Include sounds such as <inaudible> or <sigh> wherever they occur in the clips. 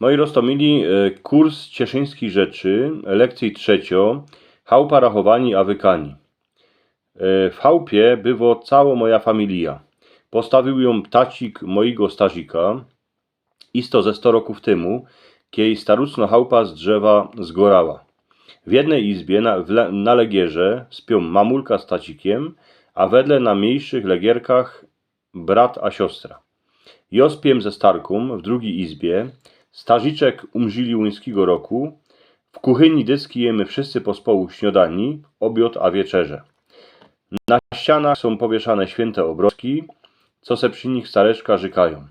Moi roztomili, e, kurs cieszyńskich rzeczy, lekcji trzecio, chałupa rachowani a wykani. E, W chałupie było cała moja familia. Postawił ją tacik mojego stażika, isto ze sto roków temu, kiedy starucno chałupa z drzewa zgorała. W jednej izbie na, le, na legierze spią mamulka z tacikiem, a wedle na mniejszych legierkach brat a siostra. Jospiem ze Starką w drugiej izbie, stażiczek umrzyli łyńskiego roku, w kuchyni dyski jemy wszyscy pospołu śniadani, obiad a wieczerze. Na ścianach są powieszane święte obrazki, co se przy nich stareczka żykają.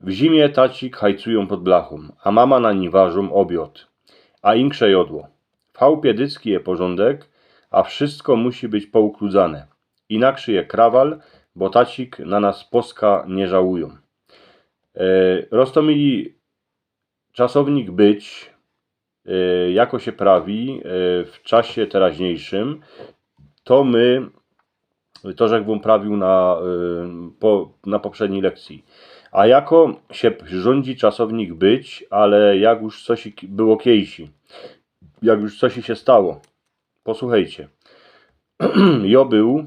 W zimie tacik hajcują pod blachą, a mama na nim ważą obiad, a inkrze jodło. W chałupie dycki je porządek, a wszystko musi być poukludzane. Inakszy je krawal, bo tacik na nas poska nie żałują. E, Roztomili czasownik być, e, jako się prawi e, w czasie teraźniejszym, to my, to żeś prawił na, e, po, na poprzedniej lekcji. A jako się rządzi czasownik być, ale jak już coś było kiejsi, jak już coś się stało. Posłuchajcie. <clears throat> Jo był,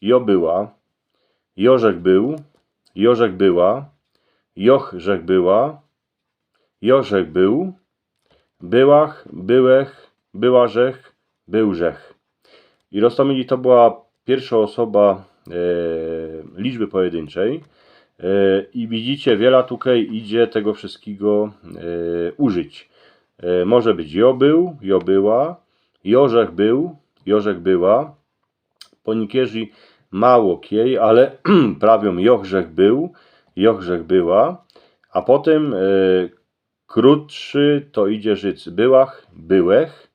jo była, Jożek był, Jożek była, Jochrzek była, Jożek był, byłach, byłech, byłażech, byłżech. I Rostomili to była pierwsza osoba e, liczby pojedynczej. E, I widzicie, wiele tutaj idzie tego wszystkiego e, użyć. E, może być jo był, jo była, Jożek był, Jożek była. Ponikierzy mało kiej, ale <clears throat> prawią Jochrzek był, Jochrzek była. A potem e, krótszy to idzie życ byłach, byłech,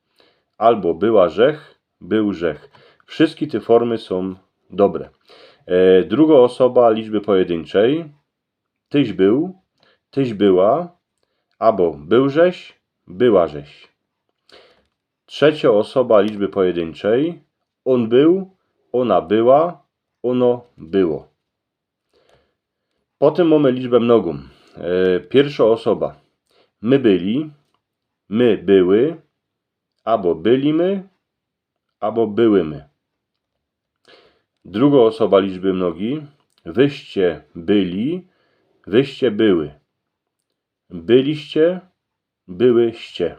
albo była rzech, był rzech. Wszystkie te formy są dobre. E, druga osoba liczby pojedynczej. Tyś był, tyś była, albo był żeś, była żeś. Trzecia osoba liczby pojedynczej. On był, ona była, ono było. Potem mamy liczbę mnogą. E, Pierwsza osoba. My byli, my były, albo byliśmy, albo byłymy. Druga osoba liczby mnogi. Wyście byli, wyście były. Byliście, byłyście.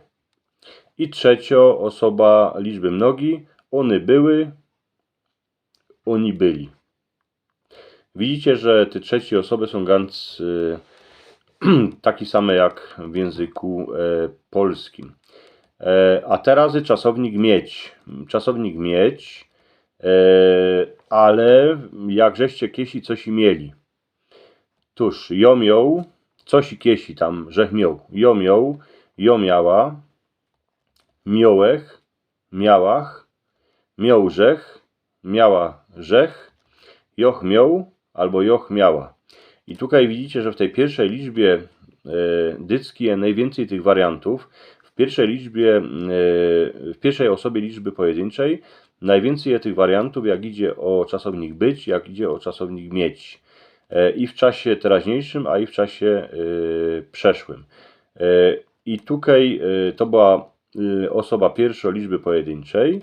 I trzecia osoba liczby mnogi. One były, oni byli. Widzicie, że te trzecie osoby są ganz <clears throat> takie same jak w języku e, polskim. E, a teraz czasownik mieć. Czasownik mieć, e, ale jak żeście kiesi coś i mieli. Tuż, ją miał, coś i kiesi tam, żech miał. Ją miał, ją miała, miałech, miałach, miałżech, miała rzech, joch miał albo joch miała. I tutaj widzicie, że w tej pierwszej liczbie e, dyckiej jest najwięcej tych wariantów. W pierwszej liczbie, e, w pierwszej osobie liczby pojedynczej najwięcej tych wariantów, jak idzie o czasownik być, jak idzie o czasownik mieć. E, I w czasie teraźniejszym, a i w czasie przeszłym. I tutaj to była osoba pierwsza liczby pojedynczej.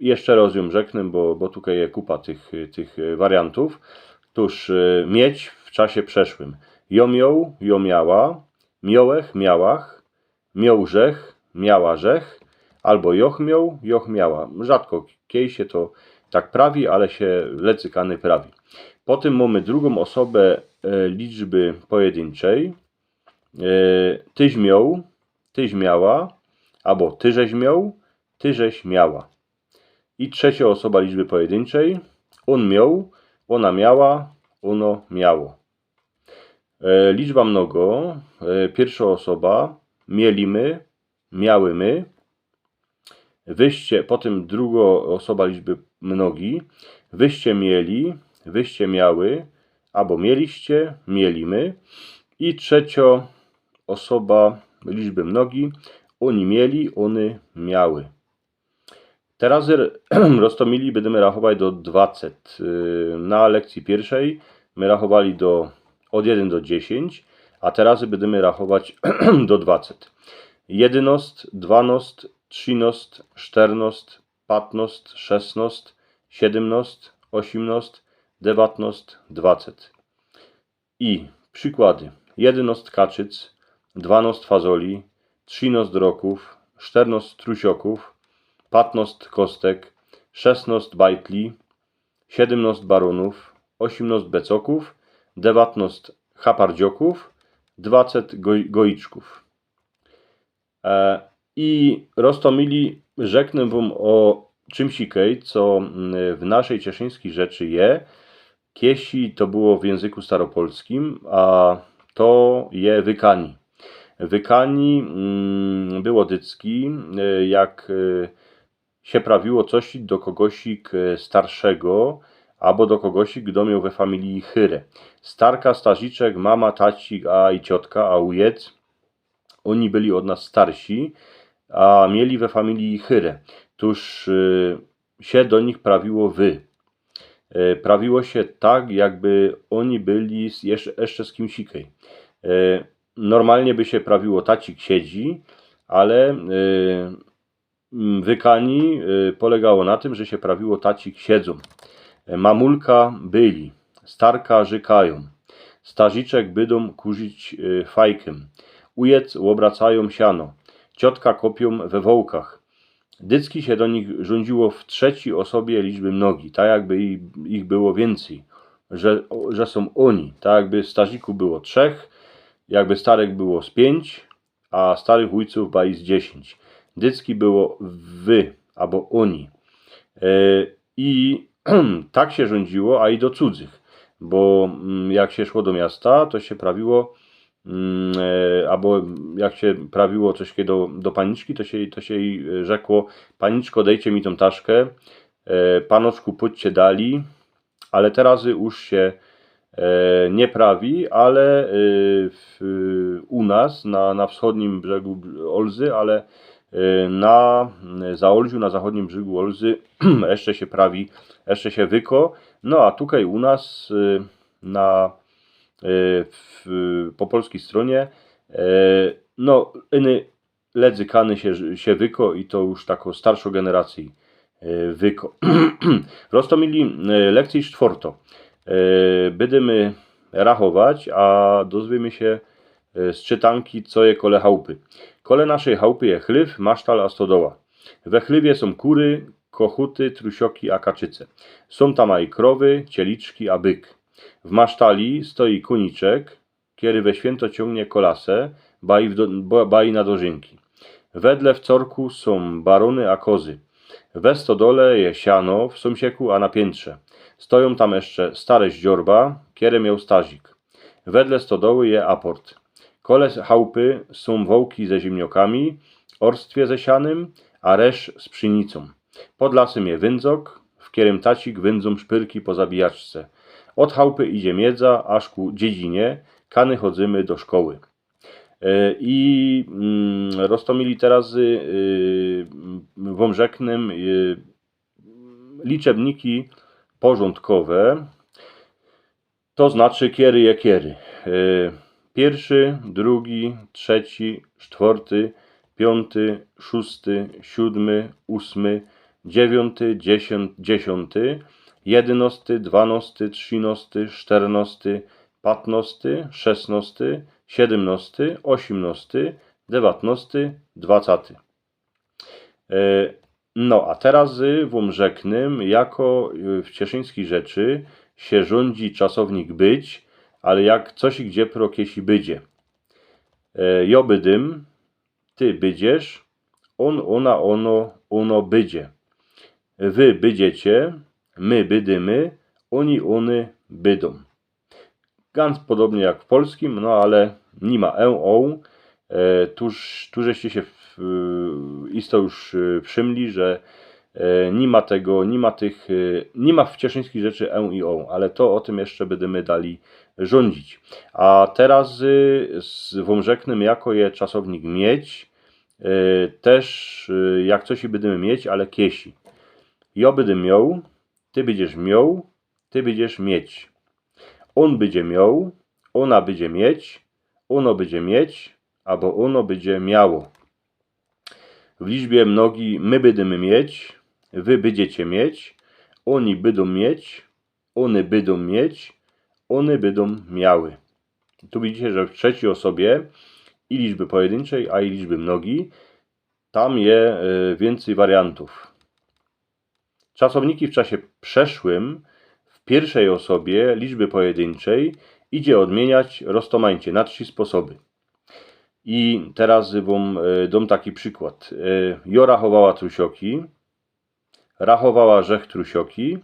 Jeszcze raz ją rzeknę, bo, bo tutaj jest kupa tych, tych wariantów. Tuż y, mieć w czasie przeszłym. Jo miał, jo miała, miołech, miałach, miałżech, miałażech, albo joch miał, joch miała. Rzadko kiej się to tak prawi, ale się lecykany prawi. Potem mamy drugą osobę e, liczby pojedynczej. E, tyś miał, tyś miała, albo tyżeś miał, tyżeś miała. I trzecia osoba liczby pojedynczej. On miał, ona miała, ono miało. E, liczba mnogo. E, pierwsza osoba. Mielimy, miały my. Wyście, potem druga osoba liczby mnogi. Wyście mieli, wyście miały, albo mieliście, mielimy. I trzecia osoba liczby mnogi. Oni mieli, one miały. Teraz <clears throat> roztomili będziemy rachować do 20. Y, Na lekcji pierwszej my rachowali do, od 1 do 10, a teraz będziemy rachować <clears throat> do 20. Jedynost, dwanost, trzynost, czternost, patnost, szesnost, siedemnost, osiemnost, dziewiętnost, dwacet. I przykłady. Jedynost kaczyc, dwanost fazoli, trzynost roków, czternost trusioków, patnost kostek, szesnost bajtli, siedemnost baronów, osiemnost becoków, dziewiętnost chapardzioków, dwacet goj, goiczków. E, I Rostomili rzeknę wam o czymś ikej, co mm, w naszej cieszyńskiej rzeczy je. Kiesi to było w języku staropolskim, a to je wykani. Wykani mm, było dycki, e, jak e, się prawiło coś do kogosik e, starszego, albo do kogosik, kto miał we familii chyrę. Starka, staziczek, mama, tacik, a i ciotka, a ujec, oni byli od nas starsi, a mieli we familii chyrę. Tuż y, się do nich prawiło wy. Y, prawiło się tak, jakby oni byli jeszcze, jeszcze z kimś ikej. Normalnie by się prawiło tacik siedzi, ale wykani y, polegało na tym, że się prawiło tacik siedzą. Y, Mamulka byli, starka żykają, staziczek bydą kurzyć y, fajkiem, ujec obracają siano, ciotka kopią we wołkach. Dycki się do nich rządziło w trzeciej osobie liczby mnogi, tak jakby ich, było więcej, że, że są oni, tak jakby staziku było trzech, jakby starek było z pięć, a starych ujców baj z dziesięć. Dycki było wy, albo oni. E, I <clears throat> tak się rządziło, a i do cudzych, bo mm, jak się szło do miasta, to się prawiło Mm, e, albo jak się prawiło coś do, do paniczki, to się, to się jej rzekło, paniczko dejcie mi tą taszkę, e, panoczku pójdźcie dali, ale teraz już się e, nie prawi, ale w, u nas na, na wschodnim brzegu Olzy, ale na Zaolziu, na zachodnim brzegu Olzy <clears throat> jeszcze się prawi, jeszcze się wyko, no a tutaj u nas na w, po polskiej stronie. No, iny ledzykany się, się wyko i to już taką starszą generacji wyko. <clears throat> Roztomili e, lekcji czwarto. Będziemy rachować, a dozwiemy się z czytanki, co je kole chałupy. Kole naszej chałupy je chlyw, masztal a stodoła. We chlywie są kury, kochuty, trusioki a kaczyce. Są tam krowy, cieliczki a byk. W masztali stoi kuniczek, kiedy we święto ciągnie kolasę, bai, do, bai na dożynki. Wedle w corku są barony a kozy. We stodole je siano, w sąsieku a na piętrze. Stoją tam jeszcze stare zdziorba, kierę miał stazik. Wedle stodoły je aport. Kole chałupy są wołki ze ziemniokami, orstwie ze sianym, a resz z pszenicą. Pod lasem je wędzok, w kierym tacik wędzą szpyrki po zabijaczce. Od chałupy idzie miedza, aż ku dziedzinie, kany chodzimy do szkoły. E, I mm, Rostomili teraz y, wam rzeknę y, liczebniki porządkowe, to znaczy kiery je kiery. E, pierwszy, drugi, trzeci, czwarty, piąty, szósty, siódmy, ósmy, dziewiąty, dziesiąty, jedynosty, dwanosty, trzynosty, czternosty, patnosty, szesnosty, siedemnosty, osiemnosty, dziewiętnosty, dwacaty. E, no, a teraz wam rzeknym, jako w cieszyńskiej rzeczy się rządzi czasownik być, ale jak coś i gdzie prokiesi bydzie. E, jo bydym, ty bydziesz, on, ona, ono, ono bydzie. Wy bydziecie, my bydymy, oni, one bydą. Ganz podobnie jak w polskim, no ale nie ma e, o. E, tuż, tu żeście się w, isto już e, wszymli, że nie ma tego, nie ma tych, e, nie ma w cieszyńskich rzeczy e i o, ale to o tym jeszcze będziemy dali rządzić. A teraz e, z wążeknym jako je czasownik mieć, e, też e, jak coś i będziemy mieć, ale kiesi. Ja będę miał, ty będziesz miał, ty będziesz mieć. On będzie miał, ona będzie mieć, ono będzie mieć, albo ono będzie miało. W liczbie mnogi my będziemy mieć, wy będziecie mieć, oni będą mieć, one będą mieć, one będą miały. Tu widzicie, że w trzeciej osobie i liczby pojedynczej, a i liczby mnogi, tam je y, więcej wariantów. Czasowniki w czasie przeszłym w pierwszej osobie liczby pojedynczej idzie odmieniać roztomańcie na trzy sposoby. I teraz wam y, dam taki przykład. Y, Jo rachowała trusioki, rachowała rzech trusioki,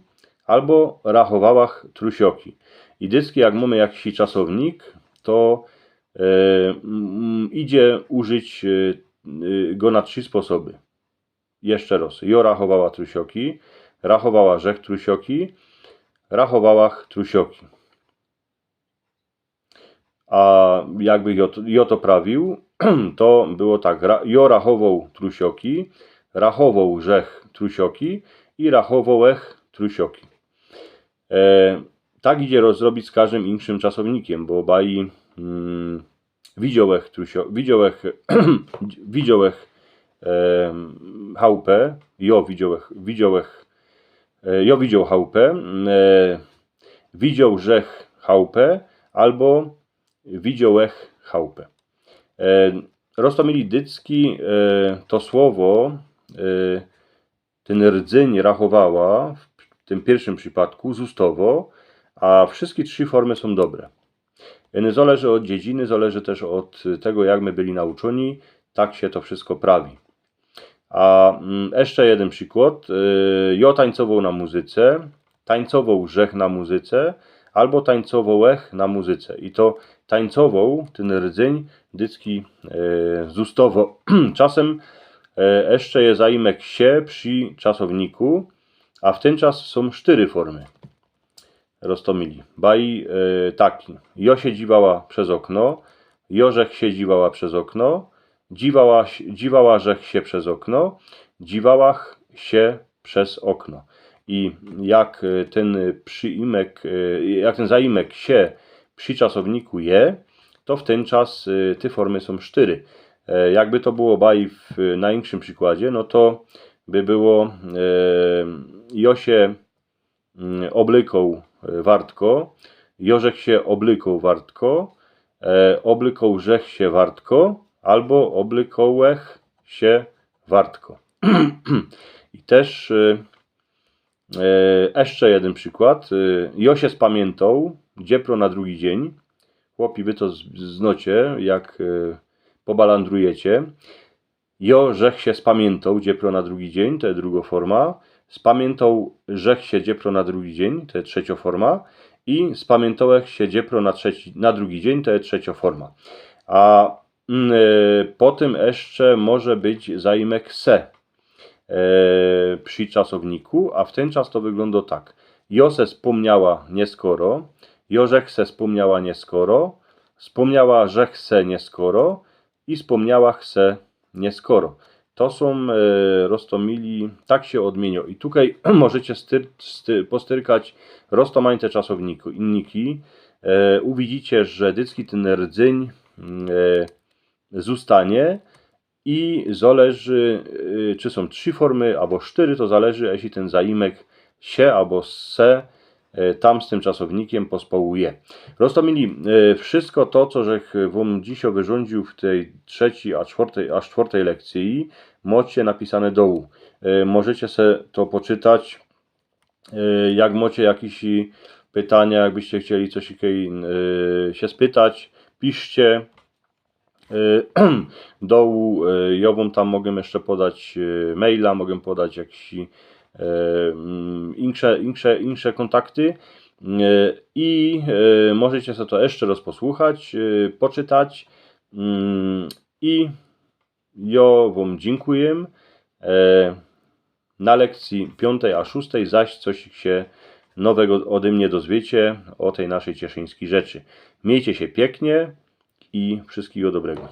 albo rachowałach trusioki. I dyski, jak mamy jakiś czasownik, to e, mm, idzie użyć e, e, go na trzy sposoby. Jeszcze raz. Jo rachowała trusioki, rachowała rzech trusioki, rachowałach trusioki. A jakby jo, jo to prawił, <clears throat> to było tak. Ra, jo rachował trusioki, rachował rzech trusioki i rachowołech trusioki. E, tak idzie rozrobić z każdym inszym czasownikiem, bo obaj mm, widziałech, trusio, widziałech, <clears throat> widziałech e, chałupę, jo widziałech, widziałech, e, jo widział chałupę, e, widział rzech chałupę, albo widziałech chałupę. E, Rostomili Dycki e, to słowo, ten rdzyń rachowała w tym pierwszym przypadku zustowo, a wszystkie trzy formy są dobre. Nie zależy od dziedziny, zależy też od tego, jak my byli nauczeni, tak się to wszystko prawi. A mm, jeszcze jeden przykład. Y, Jo tańcował na muzyce, tańcował rzech na muzyce, albo tańcował ech na muzyce. I to tańcował, ten rdzyń dycki y, zustowo. <clears throat> Czasem y, jeszcze jest zaimek się przy czasowniku, a w ten czas są cztery formy. Roztomili. Baj e, taki. Jo się dziwała przez okno, Jorzech się dziwała przez okno, dziwała, dziwała rzech się przez okno, dziwałach się przez okno. I jak ten przyimek, e, jak ten zaimek się przy czasowniku je, to w ten czas e, te formy są cztery. E, jakby to było baj w największym przykładzie, no to by było e, Josie mm, oblykał wartko, Jorzech się oblykał wartko, e, oblykał rzech się wartko, albo oblykałech się wartko. <clears throat> I też e, e, jeszcze jeden przykład. E, Jo się spamiętał, dziepro na drugi dzień. Chłopi, wy to z- znocie, jak e, pobalandrujecie. Jo, żech się spamiętał, dziepro na drugi dzień, to jest druga forma. Spamiętał, żech się dziepro na drugi dzień, to jest trzecia forma. I spamiętałech się dziepro na, trzeci, na drugi dzień, to jest trzecia forma. A mm, e, potem jeszcze może być zaimek se e, przy czasowniku, a w ten czas to wygląda tak. Jo se wspomniała nieskoro, Jorzech se wspomniała nieskoro, wspomniała żech se nieskoro i wspomniała se nieskoro. To są e, roztomili, tak się odmienią. I tutaj <clears throat> możecie styr, sty, postyrkać roztomańte czasowniki. E, uwidzicie, że dycki ten rdzyń e, zostanie i zależy, e, czy są trzy formy albo cztery, to zależy, jeśli ten zaimek się albo se tam z tym czasownikiem pospołuje. Roztomili, e, wszystko to, co żech wam dzisiaj wyrządził w tej trzeciej, a czwartej, aż czwartej lekcji, macie napisane dołu. E, Możecie sobie to poczytać. E, Jak macie jakieś pytania, jakbyście chcieli coś e, się spytać, piszcie. E, <clears throat> Dołu e, ja wam tam mogę jeszcze podać e, maila, mogę podać jakieś e, mm, insze, insze, insze kontakty. E, I e, możecie sobie to jeszcze raz posłuchać, e, poczytać. I ja Wam dziękuję. Na lekcji 5 a 6 zaś coś się nowego ode mnie dozwiecie o tej naszej cieszyńskiej rzeczy. Miejcie się pięknie i wszystkiego dobrego.